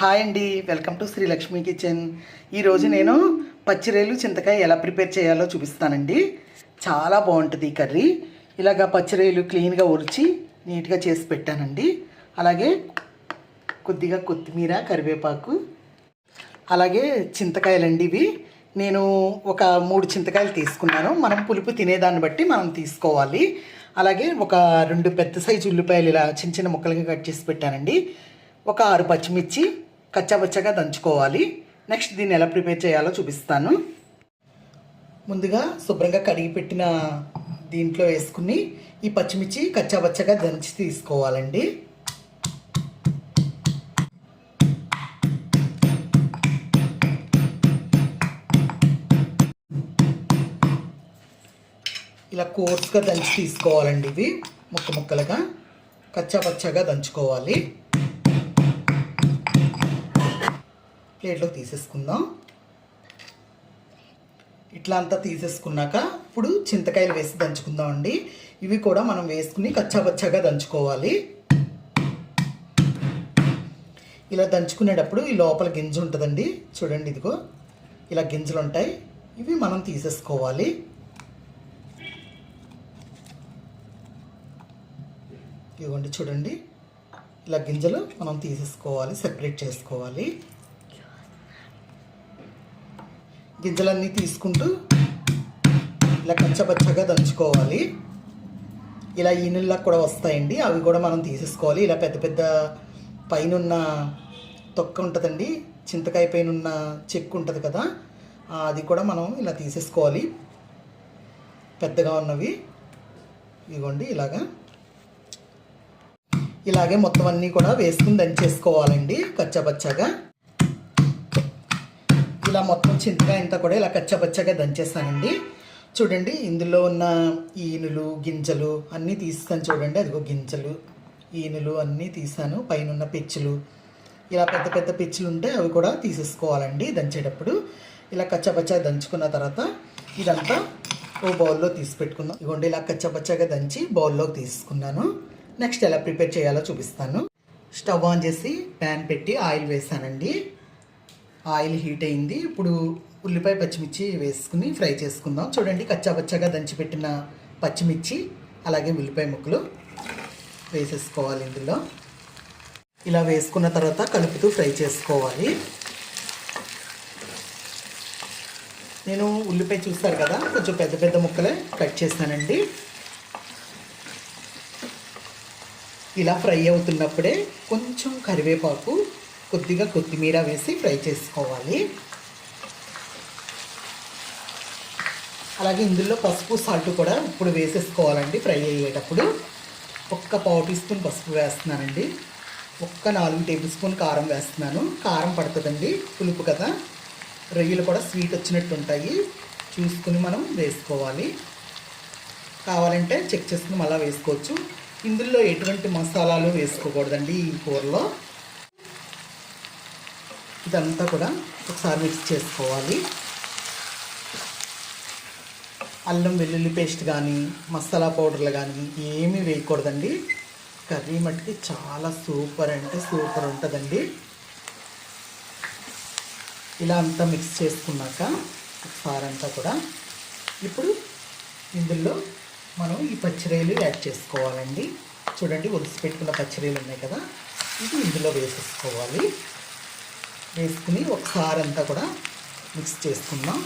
Hi అండి welcome to Sri Lakshmi kitchen. ఈరోజు నేను పచ్చిరేలు చింతకాయ ఎలా ప్రిపేర్ చేయాలో చూపిస్తానండి. చాలా బాగుంటుంది ఈ కర్రీ. ఇలాగ పచ్చిరేలు క్లీన్గా ఉరిచి నీట్గా చేసి పెట్టానండి. అలాగే కొద్దిగా కొత్తిమీర కరివేపాకు అలాగే చింతకాయలండి ఇవి. నేను ఒక మూడు చింతకాయలు తీసుకున్నాను. మనం పులుపు తినేదాన్ని బట్టి మనం తీసుకోవాలి. అలాగే ఒక రెండు పెద్ద సైజు ఉల్లిపాయలు ఇలా చిన్న చిన్న ముక్కలుగా కట్ చేసి పెట్టానండి. ఒక ఆరు పచ్చిమిర్చి కచ్చబచ్చగా దంచుకోవాలి. నెక్స్ట్ దీన్ని ఎలా ప్రిపేర్ చేయాలో చూపిస్తాను. ముందుగా శుభ్రంగా కడిగి పెట్టిన దీంట్లో వేసుకుని ఈ పచ్చిమిర్చి కచ్చాబచ్చగా దంచి తీసుకోవాలండి. ఇలా కోర్స్గా దంచి తీసుకోవాలండి ఇవి. ముక్క ముక్కలుగా కచ్చాపచ్చగా దంచుకోవాలి. ప్లేట్లోకి తీసేసుకుందాం. ఇట్లా అంతా తీసేసుకున్నాక ఇప్పుడు చింతకాయలు వేసి దంచుకుందాం అండి. ఇవి కూడా మనం వేసుకుని కచ్చాపచ్చాగా దంచుకోవాలి. ఇలా దంచుకునేటప్పుడు ఈ లోపల గింజ ఉంటుందండి. చూడండి ఇదిగో ఇలా గింజలు ఉంటాయి. ఇవి మనం తీసేసుకోవాలి. ఇవ్వండి చూడండి. ఇలా గింజలు మనం తీసేసుకోవాలి సెపరేట్ చేసుకోవాలి. గింజలన్నీ తీసుకుంటూ ఇలా కచ్చపచ్చగా దంచుకోవాలి. ఇలా ఈనుల్లా కూడా వస్తాయండి. అవి కూడా మనం తీసేసుకోవాలి. ఇలా పెద్ద పెద్ద పైన ఉన్న తొక్క ఉంటుందండి. చింతకాయ పైన ఉన్న చెక్కు ఉంటుంది కదా అది కూడా మనం ఇలా తీసేసుకోవాలి. పెద్దగా ఉన్నవి. ఇదిగోండి ఇలాగా. ఇలాగే మొత్తం అన్నీ కూడా వేసుకుని దంచేసుకోవాలండి కచ్చాబచ్చాగా ఇలా మొత్తం చింతకాయ అంతా కూడా ఇలా కచ్చపచ్చగా దంచేస్తానండి. చూడండి ఇందులో ఉన్న ఈనులు గింజలు అన్నీ తీస్తాను చూడండి. అదిగో గింజలు ఈనులు అన్నీ తీసాను. పైన ఉన్న పెచ్చులు. ఇలా పెద్ద పెద్ద పెచ్చులు ఉంటే అవి కూడా తీసేసుకోవాలండి దంచేటప్పుడు. ఇలా కచ్చపచ్చగా దంచుకున్న తర్వాత ఇదంతా ఓ బౌల్లో తీసి పెట్టుకుందాం. ఇదిగోండి ఇలా కచ్చపచ్చగా దంచి బౌల్లోకి తీసుకున్నాను. నెక్స్ట్ ఎలా ప్రిపేర్ చేయాలో చూపిస్తాను. స్టవ్ ఆన్ చేసి ప్యాన్ పెట్టి ఆయిల్ వేసానండి. ఆయిల్ హీట్ అయింది. ఇప్పుడు ఉల్లిపాయ పచ్చిమిర్చి వేసుకుని ఫ్రై చేసుకుందాం. చూడండి కచ్చాపచ్చగా దంచి పెట్టిన పచ్చిమిర్చి అలాగే ఉల్లిపాయ ముక్కలు వేసేసుకోవాలి ఇందులో. ఇలా వేసుకున్న తర్వాత కలుపుతూ ఫ్రై చేసుకోవాలి. నేను ఉల్లిపాయ చూస్తారు కదా కొంచెం పెద్ద పెద్ద ముక్కలే కట్ చేస్తానండి ఇలా ఫ్రై అవుతున్నప్పుడే కొంచెం కరివేపాకు కొద్దిగా కొత్తిమీర వేసి ఫ్రై చేసుకోవాలి. అలాగే ఇందులో పసుపు సాల్ట్ కూడా ఇప్పుడు వేసేసుకోవాలండి ఫ్రై అయ్యేటప్పుడు. ఒక్క పావు టీ స్పూన్ పసుపు వేస్తున్నానండి. ఒక్క నాలుగు టేబుల్ స్పూన్ కారం వేస్తున్నాను. కారం పడుతుందండి పులుపు కదా. రొయ్యలు కూడా స్వీట్ వచ్చినట్టు ఉంటాయి. చూసుకుని మనం వేసుకోవాలి. కావాలంటే చెక్ చేసుకుని మళ్ళీ వేసుకోవచ్చు. ఇందులో ఎటువంటి మసాలాలు వేసుకోకూడదండి ఈ కూరలో. ఇదంతా కూడా ఒకసారి మిక్స్ చేసుకోవాలి. అల్లం వెల్లుల్లి పేస్ట్ కానీ మసాలా పౌడర్లు కానీ ఏమీ వేయకూడదండి. కర్రీ మట్టికి చాలా సూపర్ అంటే సూపర్ ఉంటుందండి. ఇలా అంతా మిక్స్ చేసుకున్నాక ఒకసారి అంతా కూడా ఇప్పుడు ఇందులో మనం ఈ పచ్చిరేలు యాడ్ చేసుకోవాలండి. చూడండి ఒలిసి పెట్టుకున్న పచ్చిరేలు ఉన్నాయి కదా ఇది ఇందులో వేసేసుకోవాలి. వేసుకుని ఒకసారి అంతా కూడా మిక్స్ చేసుకుందాం.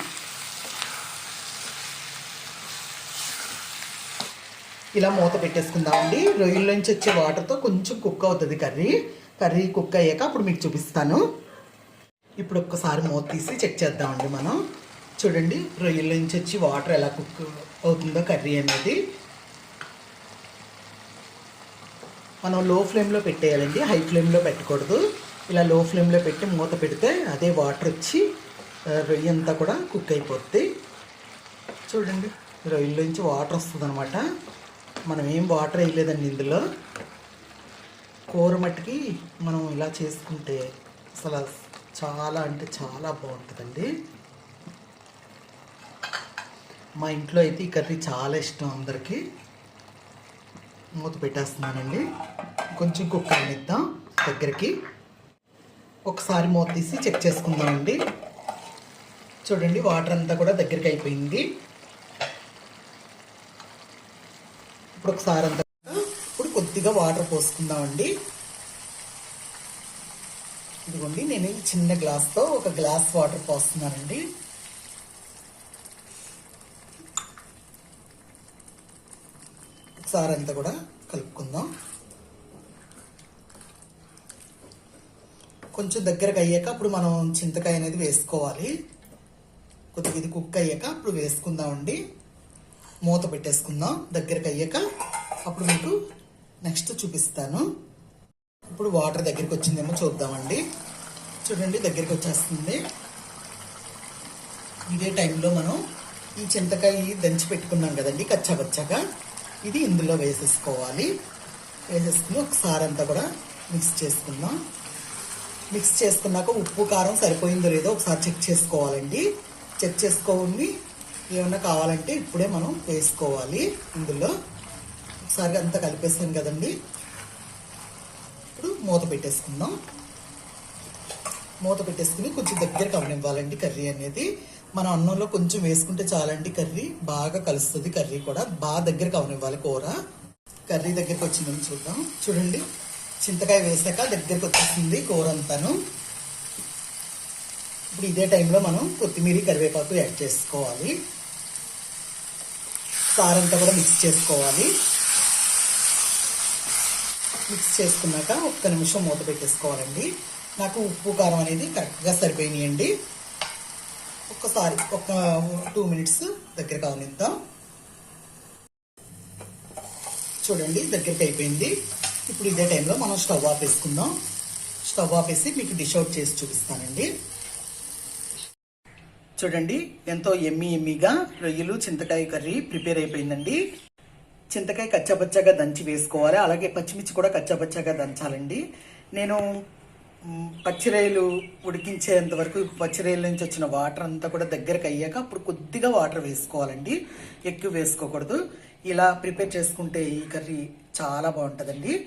ఇలా మూత పెట్టేసుకుందామండి. రొయ్యల నుంచి వచ్చే వాటర్తో కొంచెం కుక్ అవుతుంది కర్రీ. కర్రీ కుక్ అయ్యాక అప్పుడు మీకు చూపిస్తాను. ఇప్పుడు ఒక్కసారి మూత తీసి చెక్ చేద్దామండి మనం. చూడండి రొయ్యల నుంచి వచ్చి వాటర్ ఎలా కుక్ అవుతుందో కర్రీ అనేది. మనం లో ఫ్లేమ్లో పెట్టేయాలండి. హై ఫ్లేమ్లో పెట్టకూడదు. ఇలా లో ఫ్లేమ్లో పెట్టి మూత పెడితే అదే వాటర్ వచ్చి రొయ్య అంతా కూడా కుక్ అయిపోద్ది. చూడండి రొయ్యలోంచి వాటర్ వస్తుంది అనమాట మనం ఏం వాటర్ వేయలేదండి ఇందులో. కూర మట్టుకి మనం ఇలా చేసుకుంటే అసలు చాలా అంటే చాలా బాగుంటుందండి. మా ఇంట్లో అయితే ఈ కర్రీ చాలా ఇష్టం అందరికీ. మూత పెట్టేస్తున్నానండి. కొంచెం కుక్ అనిద్దాం దగ్గరికి. ఒకసారి మూత తీసి చెక్ చేసుకుందామండి చూడండి వాటర్ అంతా కూడా దగ్గరికి అయిపోయింది. ఇప్పుడు ఒకసారి అంతా ఇప్పుడు కొద్దిగా వాటర్ పోసుకుందామండి ఇదిగోండి నేను చిన్న గ్లాస్తో ఒక గ్లాస్ వాటర్ పోస్తున్నానండి. ఒకసారి అంతా కూడా కలుపుకుందాం. కొంచెం దగ్గరకు అయ్యాక అప్పుడు మనం చింతకాయ అనేది వేసుకోవాలి. కొద్దిగా ఇది కుక్ అయ్యాక అప్పుడు వేసుకుందామండి మూత పెట్టేసుకుందాం. దగ్గరకు అయ్యాక అప్పుడు మీకు నెక్స్ట్ చూపిస్తాను. ఇప్పుడు వాటర్ దగ్గరికి వచ్చిందేమో చూద్దామండి. చూడండి దగ్గరికి వచ్చేస్తుంది. ఇదే టైంలో మనం ఈ చింతకాయ దంచి పెట్టుకున్నాం కదండి కచ్చాబచ్చాగా ఇది ఇందులో వేసేసుకోవాలి. వేసేసుకుని ఒకసారి అంతా కూడా మిక్స్ చేసుకుందాం. మిక్స్ చేసుకున్నాక ఉప్పు కారం సరిపోయిందో లేదో ఒకసారి చెక్ చేసుకోవాలండి. చెక్ చేసుకోండి. ఏమన్నా కావాలంటే ఇప్పుడే మనం వేసుకోవాలి ఇందులో. ఒకసారి అంతా కలిపేసాం కదండి. ఇప్పుడు మూత పెట్టేసుకుందాం. మూత పెట్టేసుకుని కొంచెం దగ్గర కవనివ్వాలండి కర్రీ అనేది. మనం అన్నంలో కొంచెం వేసుకుంటే చాలండి కర్రీ. బాగా కలుస్తుంది కర్రీ కూడా. బాగా దగ్గర కవనివ్వాలి కూర. కర్రీ దగ్గరికి వచ్చిందని చూద్దాం. చూడండి. చింతకాయ వేసాక దగ్గరికి వచ్చేసింది కూర అంతాను. ఇప్పుడు ఇదే టైంలో మనం కొత్తిమీర కరివేపాకు యాడ్ చేసుకోవాలి. సారంతా కూడా మిక్స్ చేసుకోవాలి. మిక్స్ చేసుకున్నాక ఒక్క నిమిషం మూత పెట్టేసుకోవాలండి. నాకు ఉప్పు కారం అనేది కరెక్ట్గా సరిపోయినాయండి. ఒక్కసారి ఒక టూ మినిట్స్ దగ్గర కావనిద్దాం. చూడండి దగ్గరికి అయిపోయింది. ఇప్పుడు ఇదే టైంలో మనం స్టవ్ ఆఫ్ వేసుకుందాం. స్టవ్ ఆఫ్ వేసి మీకు డిష్ అవుట్ చేసి చూపిస్తానండి. చూడండి ఎంతో ఎమ్మి ఎమ్మిగా రొయ్యలు చింతకాయ కర్రీ ప్రిపేర్ అయిపోయిందండి. చింతకాయ కచ్చాపచ్చాగా దంచి వేసుకోవాలి. అలాగే పచ్చిమిర్చి కూడా కచ్చాపచ్చాగా దంచాలండి. నేను పచ్చిరాయలు ఉడికించేంత వరకు పచ్చిరాయల నుంచి వచ్చిన వాటర్ అంతా కూడా దగ్గరకు అయ్యాక అప్పుడు కొద్దిగా వాటర్ వేసుకోవాలండి. ఎక్కువ వేసుకోకూడదు. ఇలా ప్రిపేర్ చేసుకుంటే ఈ కర్రీ చాలా బాగుంటుందండి.